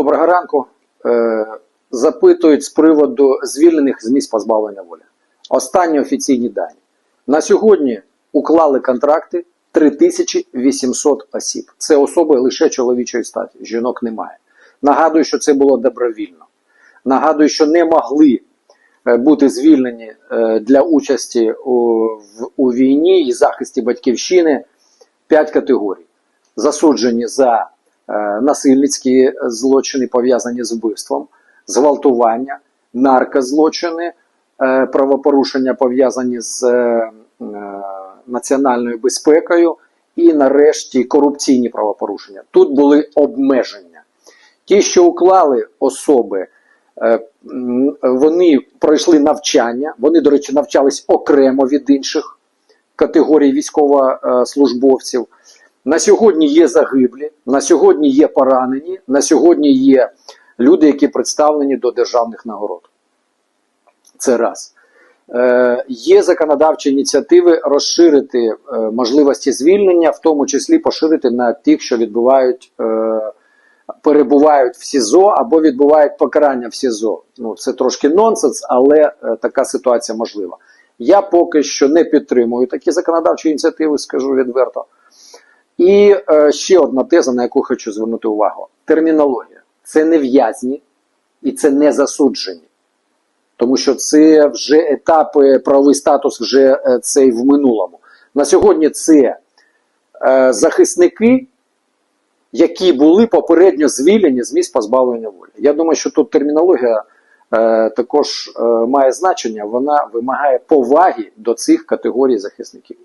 Доброго ранку. Е, запитують з приводу звільнених з місць позбавлення волі. Останні офіційні дані. На сьогодні уклали контракти 3800 осіб. Це особи лише чоловічої статі. Жінок немає. Нагадую, що це було добровільно. Нагадую, що не могли е, бути звільнені е, для участі у, війні і захисті батьківщини 5 категорій. Засуджені за насильницькі злочини, пов'язані з вбивством, зґвалтування, наркозлочини, е, правопорушення пов'язані з е, е, національною безпекою і, нарешті, корупційні правопорушення. Тут були обмеження. Ті, що уклали особи, е, вони пройшли навчання, вони, до речі, навчались окремо від інших категорій військовослужбовців. На сьогодні є загиблі, на сьогодні є поранені, на сьогодні є люди, які представлені до державних нагород. Це раз. Е, є законодавчі ініціативи розширити е, можливості звільнення, в тому числі поширити на тих, що відбувають, е, перебувають в СІЗО або відбувають покарання в СІЗО. Ну, це трошки нонсенс, але е, така ситуація можлива. Я поки що не підтримую такі законодавчі ініціативи, скажу відверто. І е, ще одна теза, на яку хочу звернути увагу: термінологія. Це не в'язні і це не засуджені. Тому що це вже етапи, правовий статус вже е, цей в минулому. На сьогодні це е, захисники, які були попередньо звільнені з місць позбавлення волі. Я думаю, що тут термінологія е, також е, має значення, вона вимагає поваги до цих категорій захисників.